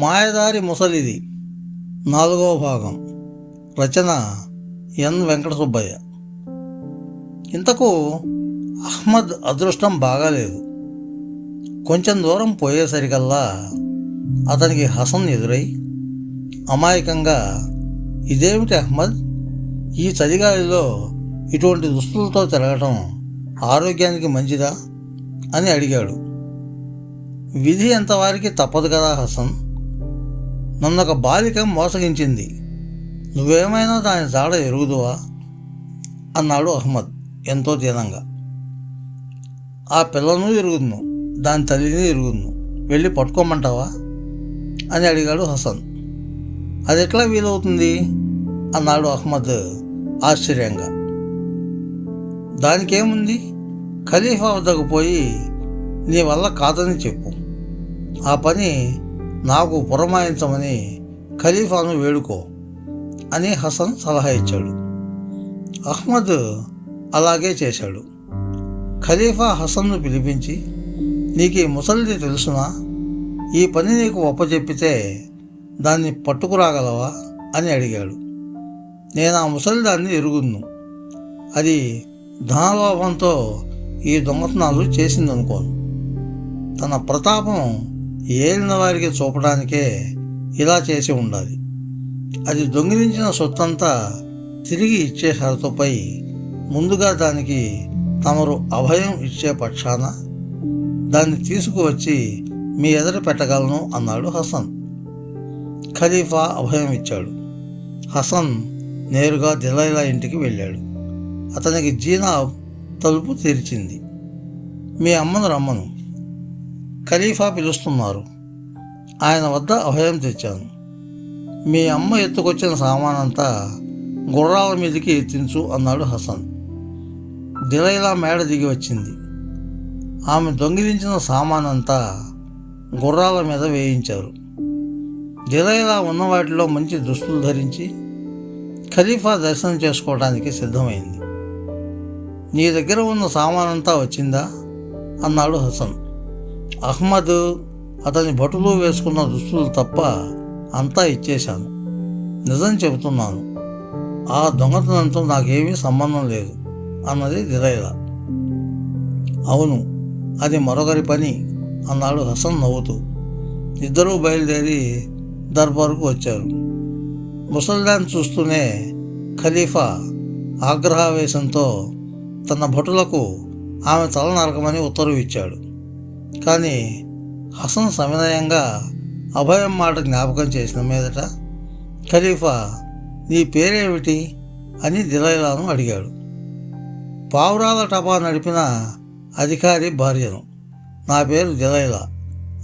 మాయదారి ముసలిది. నాలుగవ భాగం. రచన ఎన్. వెంకట సుబ్బయ్య ఇంతకు అహ్మద్ అదృష్టం బాగాలేదు. కొంచెం దూరం పోయేసరికల్లా అతనికి హసన్ ఎదురై అమాయకంగా ఇదేమిటి అహ్మద్? ఈ చలిగాలిలో ఇటువంటి దుస్తులతో తిరగటం ఆరోగ్యానికి మంచిదా? అని అడిగాడు. విధి ఎంతవారికి తప్పదు కదా హసన్. నన్ను ఒక బాలిక మోసగించింది. నువ్వేమైనా దాని జాడ ఎరుగుదువా? అన్నాడు అహ్మద్ ఎంతో దీనంగా ఆ పిల్లను ఎరుగుదును దాని తల్లిని ఎరుగుదును వెళ్ళి పట్టుకోమంటావా? అని అడిగాడు హసన్. అది ఎట్లా వీలవుతుంది? అన్నాడు అహ్మద్ ఆశ్చర్యంగా. దానికేముంది? ఖలీఫా వద్దకు పోయి నీ వల్ల కాదని చెప్పు. ఆ పని నాకు పురమాయించమని ఖలీఫాను వేడుకో అని హసన్ సలహా ఇచ్చాడు. అహ్మద్ అలాగే చేశాడు. ఖలీఫా హసన్ను పిలిపించి నీకు ఈ ముసలిది తెలుసునా? ఈ పని నీకు ఒప్పచెప్పితే దాన్ని పట్టుకురాగలవా? అని అడిగాడు. నేను ఆ ముసలిదాన్ని ఎరుగును అది ధనలోభంతో ఈ దొంగతనాలు చేసిందనుకోను. తన ప్రతాపం ఏలిన వారికి చూపడానికే ఇలా చేసి ఉండాలి. అది దొంగిలించిన సొత్తంతా తిరిగి ఇచ్చే షరతుపై ముందుగా దానికి తమరు అభయం ఇచ్చే పక్షాన దాన్ని తీసుకువచ్చి మీ ఎదుట పెట్టగలను అన్నాడు హసన్. ఖలీఫా అభయం ఇచ్చాడు. హసన్ నేరుగా దిలైలా ఇంటికి వెళ్ళాడు. అతనికి జీనా తలుపు తెరిచింది. మీ అమ్మను రమ్మను. ఖలీఫా పిలుస్తున్నారు. ఆయన వద్ద అభయం తెచ్చాను. మీ అమ్మ ఎత్తుకొచ్చిన సామానంతా గుర్రాల మీదకి ఎత్తించు అన్నాడు హసన్. దిలైలా మేడ దిగి వచ్చింది. ఆమె దొంగిలించిన సామానంతా గుర్రాల మీద వేయించారు. దిలైలా ఉన్న వాటిలో మంచి దుస్తులు ధరించి ఖలీఫా దర్శనం చేసుకోవడానికి సిద్ధమైంది. నీ దగ్గర ఉన్న సామానంతా వచ్చిందా? అన్నాడు హసన్. అహ్మద్ అతని భటులు వేసుకున్న దుస్తులు తప్ప అంతా ఇచ్చేశాను. నిజం చెబుతున్నాను ఆ దొంగతనంతో నాకేమీ సంబంధం లేదు అన్నది దిలైలా అవును అది మరొకరి పని అన్నాడు హసన్ నవ్వుతూ. ఇద్దరూ బయలుదేరి దర్బార్కు వచ్చారు. ముసల్దాన్ చూస్తూనే ఖలీఫా ఆగ్రహావేశంతో తన భటులకు ఆమె తల నరకమని ఉత్తర్వు ఇచ్చాడు. కానీ హసన్ సవినయంగా అభయం మాట జ్ఞాపకం చేసిన మీదట ఖలీఫా నీ పేరేమిటి? అని దిలైలాను అడిగాడు. పావురాల టపా నడిపిన అధికారి భార్యను. నా పేరు దిలైలా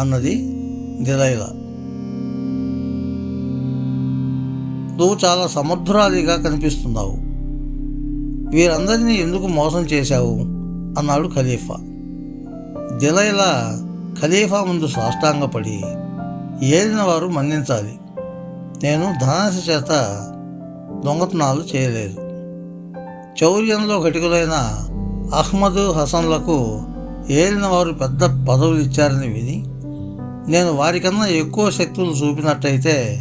అన్నది దిలైలా. నువ్వు చాలా సమర్థురాలిగా కనిపిస్తున్నావు. వీరందరినీ ఎందుకు మోసం చేశావు? అన్నాడు ఖలీఫా. దిలైలా ఖలీఫా ముందు సాష్టాంగపడి ఏలిన వారు మన్నించాలి. నేను ధనాశ చేత దొంగతనాలు చేయలేదు. చౌర్యంలో ఘటికులైన అహ్మద్ హసన్లకు ఏలిన వారు పెద్ద పదవులు ఇచ్చారని విని నేను వారికన్నా ఎక్కువ శక్తులు చూపినట్టయితే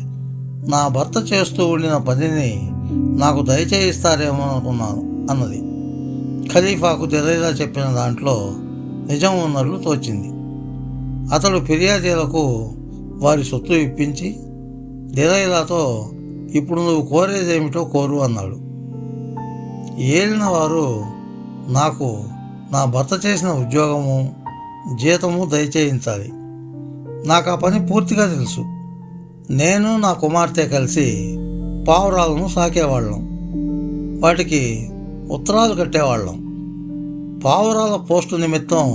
నా భర్త చేస్తూ ఉండిన పనిని నాకు దయచేయిస్తారేమో అనుకున్నాను అన్నది. ఖలీఫాకు తెలియదా చెప్పిన దాంట్లో నిజం ఉన్నట్లు తోచింది. అతడు ఫిర్యాదీలకు వారి సొత్తు ఇప్పించి దిలైలాతో ఇప్పుడు నువ్వు కోరేదేమిటో కోరు అన్నాడు. ఏలిన వారు నాకు నా భర్త చేసిన ఉద్యోగము జీతము దయచేయించాలి. నాకు ఆ పని పూర్తిగా తెలుసు. నేను నా కుమార్తె కలిసి పావురాలను సాకేవాళ్ళం. వాటికి ఉత్తరాలు కట్టేవాళ్ళం. పావురాల పోస్టు నిమిత్తం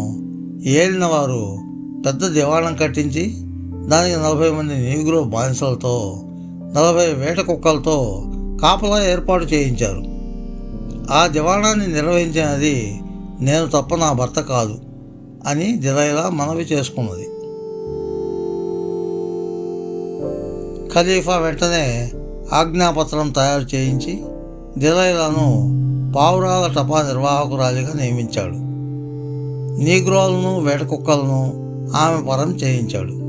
ఏలిన వారు పెద్ద దివాణం కట్టించి దానికి నలభై మంది నీగ్రో బానిసలతో నలభై వేట కుక్కలతో కాపలా ఏర్పాటు చేయించారు. ఆ దివాణాన్ని నిర్వహించినది నేను తప్ప నా భర్త కాదు అని దిలైలా మనవి చేసుకున్నది. ఖలీఫా వెంటనే ఆజ్ఞాపత్రం తయారు చేయించి దిలైలాను పావురాల టపా నిర్వాహకురాలిగా నియమించాడు. నీగ్రోలను వేటకుక్కలను ఆమె పరం చేయించాడు.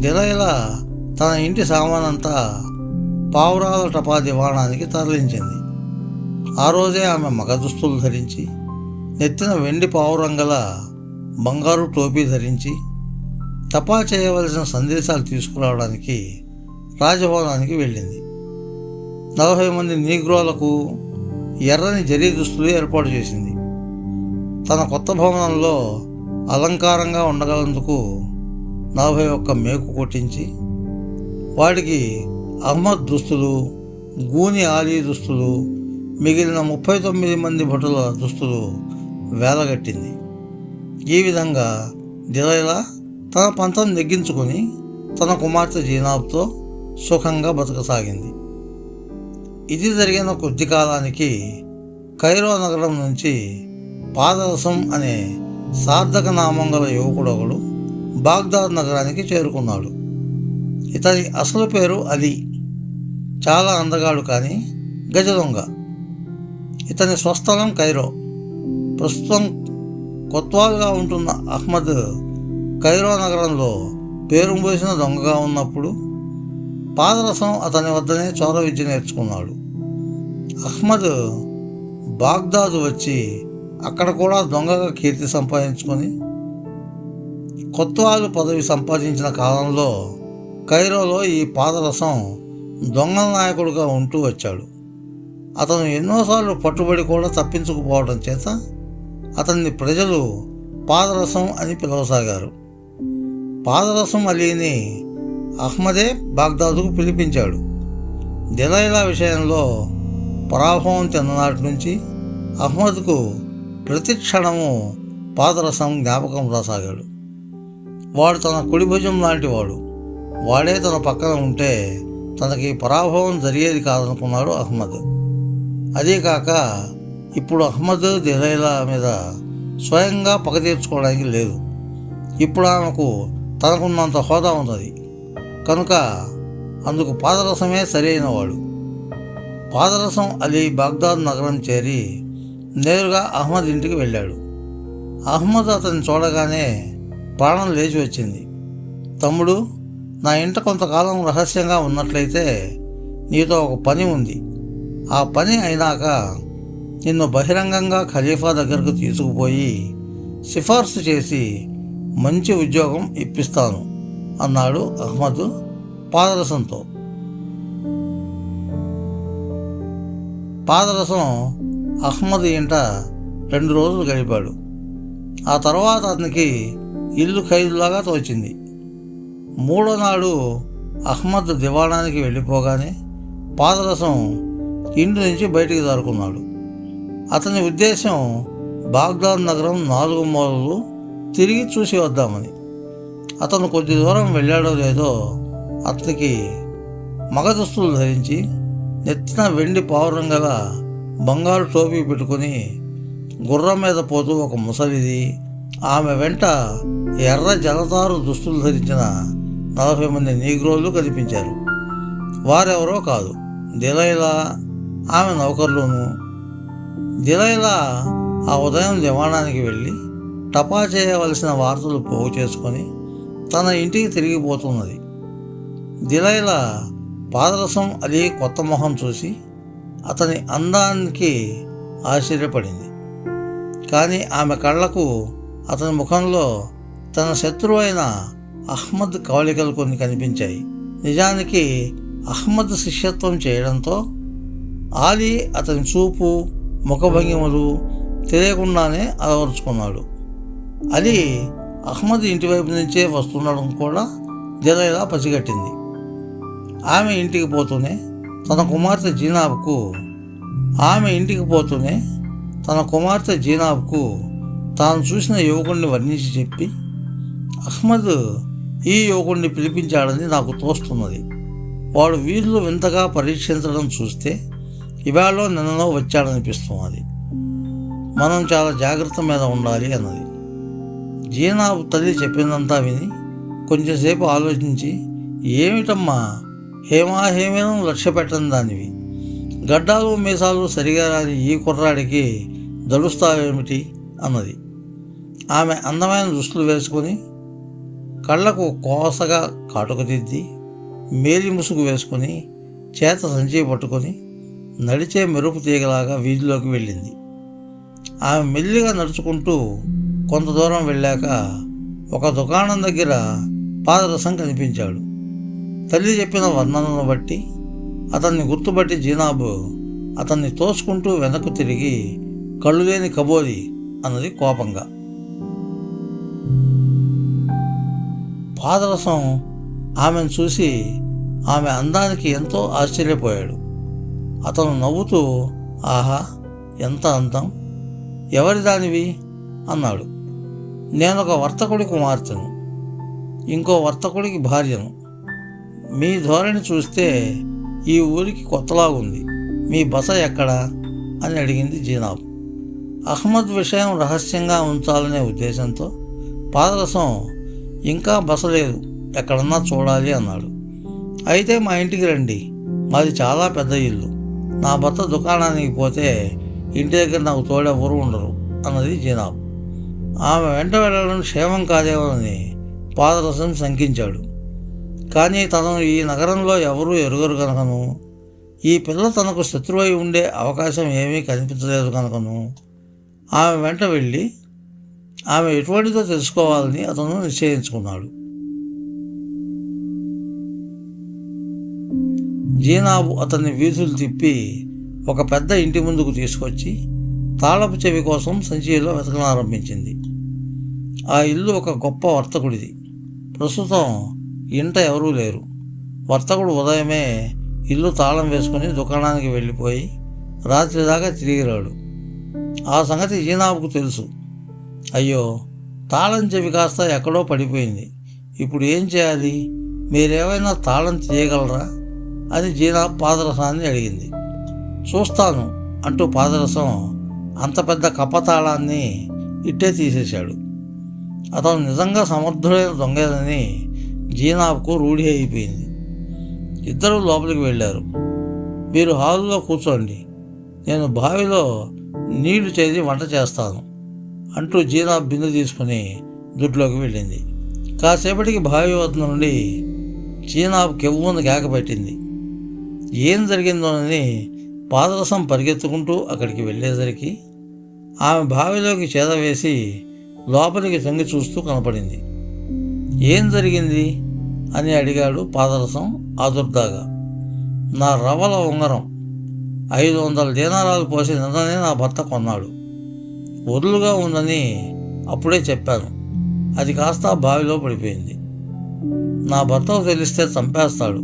దిలైలా తన ఇంటి సామానంతా పావురాల టపా దివాణానికి తరలించింది. ఆ రోజే ఆమె మగ దుస్తులు ధరించి నెత్తిన వెండి పావురం గల బంగారు టోపీ ధరించి తపా చేయవలసిన సందేశాలు తీసుకురావడానికి రాజభవనానికి వెళ్ళింది. నలభై మంది నీగ్రోలకు ఎర్రని జరీ దుస్తులు ఏర్పాటు చేసింది. తన కొత్త భవనంలో అలంకారంగా ఉండగలందుకు నలభై ఒక్క మేకు కొట్టించి వాటికి అహ్మద్ దుస్తులు గూని ఆలీ దుస్తులు మిగిలిన ముప్పై తొమ్మిది మంది భటుల దుస్తులు వేలగట్టింది. ఈ విధంగా దిలైలా తన పంతం నెగ్గించుకొని తన కుమార్తె జీనాబ్తో సుఖంగా బతకసాగింది. ఇది జరిగిన కొద్ది కాలానికి కైరో నగరం నుంచి పాదరసం అనే సార్థక నామం గల యువకుడు ఒకడు బాగ్దాద్ నగరానికి చేరుకున్నాడు. ఇతని అసలు పేరు అలీ. చాలా అందగాడు కానీ గజదొంగ ఇతని స్వస్థలం కైరో. ప్రస్తుతం కొత్వాలుగా ఉంటున్న అహ్మద్ కైరో నగరంలో పేరు పోసిన దొంగగా ఉన్నప్పుడు పాదరసం అతని వద్దనే చోర విద్య నేర్చుకున్నాడు. అహ్మద్ బాగ్దాదు వచ్చి అక్కడ కూడా దొంగగా కీర్తి సంపాదించుకొని కొత్వాలు పదవి సంపాదించిన కాలంలో కైరోలో ఈ పాదరసం దొంగల నాయకుడిగా ఉంటూ వచ్చాడు. అతను ఎన్నోసార్లు పట్టుబడి కూడా తప్పించుకుపోవడం చేత అతన్ని ప్రజలు పాదరసం అని పిలవసాగారు. పాదరసం అలీని అహ్మదే బాగ్దాదుకు పిలిపించాడు. దిలైలా విషయంలో పరాభవం చెందనాటి నుంచి అహ్మద్కు ప్రతి క్షణము పాదరసం జ్ఞాపకం రాసాగాడు. వాడు తన కుడి భుజం వాడే తన పక్కన ఉంటే తనకి పరాభవం జరిగేది కాదనుకున్నాడు అహ్మద్. అదే కాక ఇప్పుడు అహ్మద్ దిలైలా మీద స్వయంగా పగ తీర్చుకోవడానికి లేదు. ఇప్పుడు ఆమెకు తనకున్నంత హోదా ఉన్నది. కనుక అందుకు పాదరసమే సరైన వాడు పాదరసం అలీ బాగ్దాద్ నగరం చేరి నేరుగా అహ్మద్ ఇంటికి వెళ్ళాడు. అహ్మద్ అతన్ని చూడగానే ప్రాణం లేచి వచ్చింది. తమ్ముడు నా ఇంట కొంతకాలం రహస్యంగా ఉన్నట్లయితే నీతో ఒక పని ఉంది. ఆ పని అయినాక నిన్ను బహిరంగంగా ఖలీఫా దగ్గరకు తీసుకుపోయి సిఫార్సు చేసి మంచి ఉద్యోగం ఇప్పిస్తాను. అన్నాడు అహ్మద్ పాదరసంతో. పాదరసం అహ్మద్ ఇంట రెండు రోజులు గడిపాడు. ఆ తర్వాత అతనికి ఇల్లు ఖైదులాగా తోచింది. మూడో నాడు అహ్మద్ దివాణానికి వెళ్ళిపోగానే పాదరసం ఇంటి నుంచి బయటికి దారుకున్నాడు అతని ఉద్దేశం బాగ్దాద్ నగరం నాలుగు మూలలు తిరిగి చూసి వద్దామని. అతను కొద్ది దూరం వెళ్ళాడో లేదో అతనికి మగ దుస్తులు ధరించి నెత్తిన వెండి పావురం గల బంగారు టోపీ పెట్టుకుని గుర్రం మీద పోతూ ఒక ముసలిది ఆమె వెంట ఎర్ర జలతారు దుస్తులు ధరించిన నలభై మంది నీగ్రోలు కనిపించారు. వారెవరో కాదు దిలైలా ఆమె నౌకర్లోను. దిలైలా ఆ ఉదయం దివాణానికి వెళ్ళి టపా చేయవలసిన వార్తలు పోగు చేసుకొని తన ఇంటికి తిరిగిపోతున్నది దిలైలా పాదరసం అలీ కొత్త మొహం చూసి అతని అందానికి ఆశ్చర్యపడింది. కానీ ఆమె కళ్ళకు అతని ముఖంలో తన శత్రువు అయిన అహ్మద్ కవళికలు కొన్ని కనిపించాయి. నిజానికి అహ్మద్ శిష్యత్వం చేయడంతో ఆలీ అతని చూపు ముఖభంగిమలు తెలియకుండానే అలవరుచుకున్నాడు. అలీ అహ్మద్ ఇంటి వైపు నుంచే వస్తుండడం కూడా జలైలా పసిగట్టింది. ఆమె ఇంటికి పోతూనే తన కుమార్తె జీనాబ్కు ఆమె ఇంటికి పోతూనే తన కుమార్తె జీనాబ్కు తాను చూసిన యువకుడిని వర్ణించి చెప్పి అహ్మద్ ఈ యువకుడిని పిలిపించాడని నాకు తోస్తున్నది. వాడు వీళ్ళు వింతగా పరీక్షించడం చూస్తే ఇవాళ నిన్నలో వచ్చాడనిపిస్తున్నది. మనం చాలా జాగ్రత్త మీద ఉండాలి అన్నది. జీనా తల్లి చెప్పిందంతా విని కొంచెంసేపు ఆలోచించి ఏమిటమ్మా? హేమాహేమేనం లక్ష్య పెట్టని దానివి. గడ్డాలు మీసాలు సరిగా రాని ఈ కుర్రాడికి దడుస్తావేమిటి? అన్నది. ఆమె అందమైన దుస్తులు వేసుకొని కళ్ళకు కోసగా కాటుకదిద్ది మేలి ముసుగు వేసుకొని చేత సంచి పట్టుకొని నడిచే మెరుపు తీగలాగా వీధిలోకి వెళ్ళింది. ఆమె మెల్లిగా నడుచుకుంటూ కొంత దూరం వెళ్ళాక ఒక దుకాణం దగ్గర పాదరసం కనిపించాడు. తల్లి చెప్పిన వర్ణనను బట్టి అతన్ని గుర్తుపట్టి జీనాబు అతన్ని తోసుకుంటూ వెనక్కు తిరిగి కళ్ళు లేని కబోది అన్నది కోపంగా. పాదరసం ఆమెను చూసి ఆమె అందానికి ఎంతో ఆశ్చర్యపోయాడు. అతను నవ్వుతూ ఆహా ఎంత అందం! ఎవరి దానివి అన్నాడు. నేను ఒక వర్తకుడి కుమార్తెను. ఇంకో వర్తకుడికి భార్యను. మీ ధోరణి చూస్తే ఈ ఊరికి కొత్తలాగుంది. మీ బస ఎక్కడా? అని అడిగింది జీనాబ్. అహ్మద్ విషయం రహస్యంగా ఉంచాలనే ఉద్దేశంతో పాదరసం ఇంకా బస లేదు ఎక్కడన్నా చూడాలి అన్నాడు. అయితే మా ఇంటికి రండి మాది చాలా పెద్ద ఇల్లు. నా భర్త దుకాణానికి పోతే ఇంటి దగ్గర నాకు తోడెవరు ఉండరు అన్నది జీనాబ్. ఆమె వెంట వెళ్ళడం క్షేమం కాదేమోనని పాదరసం శంకించాడు. కానీ తనను ఈ నగరంలో ఎవరూ ఎరుగరు కనుకను. ఈ పిల్ల తనకు శత్రువై ఉండే అవకాశం ఏమీ కనిపించలేదు కనుకను. ఆమె వెంట వెళ్ళి ఆమె ఎటువంటిదో తెలుసుకోవాలని అతను నిశ్చయించుకున్నాడు. జీనాబు అతన్ని వీధులు తిప్పి ఒక పెద్ద ఇంటి ముందుకు తీసుకొచ్చి తాళపు చెవి కోసం సంచిలో వెతకనారంభించింది ఆ ఇల్లు ఒక గొప్ప వర్తకుడిది. ప్రస్తుతం ఇంట ఎవరూ లేరు. వర్తకుడు ఉదయమే ఇల్లు తాళం వేసుకుని దుకాణానికి వెళ్ళిపోయి రాత్రి దాకా తిరిగి రాడు. ఆ సంగతి ఈనాబుకు తెలుసు. అయ్యో తాళం చెవి కాస్త ఎక్కడో పడిపోయింది. ఇప్పుడు ఏం చేయాలి? మీరేమైనా తాళం తీయగలరా? అని జీనాబ్ పాదరసాన్ని అడిగింది. చూస్తాను అంటూ పాదరసం అంత పెద్ద కపతాళాన్ని ఇట్టే తీసేశాడు. అతను నిజంగా సమర్థుడైన దొంగదని జీనాబ్కు రూఢి అయిపోయింది. ఇద్దరు లోపలికి వెళ్ళారు. మీరు హాల్లో కూర్చోండి. నేను బావిలో నీళ్ళు చేసి వంట చేస్తాను అంటూ జీనా బిందె తీసుకుని దుడ్లోకి వెళ్ళింది. కాసేపటికి బావి వద్ద నుండి జీనా కెవ్వును కేక పెట్టింది. ఏం జరిగిందోనని పాదరసం పరిగెత్తుకుంటూ అక్కడికి వెళ్ళేసరికి ఆమె బావిలోకి చేదవేసి లోపలికి తొంగి చూస్తూ కనపడింది. ఏం జరిగింది? అని అడిగాడు పాదరసం ఆదుర్దాగా. నా రవల ఉంగరం. ఐదు వందల దీనారాలు పోసి నిన్ననే నా భర్త కొన్నాడు. వదులుగా ఉందని అప్పుడే చెప్పాను. అది కాస్త బావిలో పడిపోయింది. నా భర్తకు తెలిస్తే చంపేస్తాడు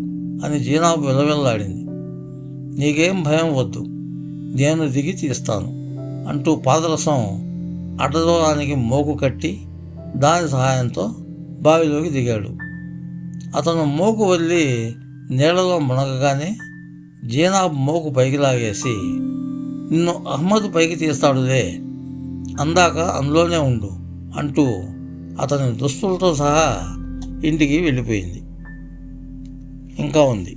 అని జీనాబు విలవిల్లాడింది. నీకేం భయం వద్దు. నేను దిగి తీస్తాను అంటూ పాదరసం అడ్డదూరానికి మోకు కట్టి దాని సహాయంతో బావిలోకి దిగాడు. అతను మోకు వదిలి నీళ్ళలో మునగగానే జీనాబ్ మోకు పైకి లాగేసి నిన్ను అహ్మద్ పైకి తీస్తాడులే అందాక అందులోనే ఉండు అంటూ అతని దుస్తులతో సహా ఇంటికి వెళ్ళిపోయింది. ఇంకా ఉంది.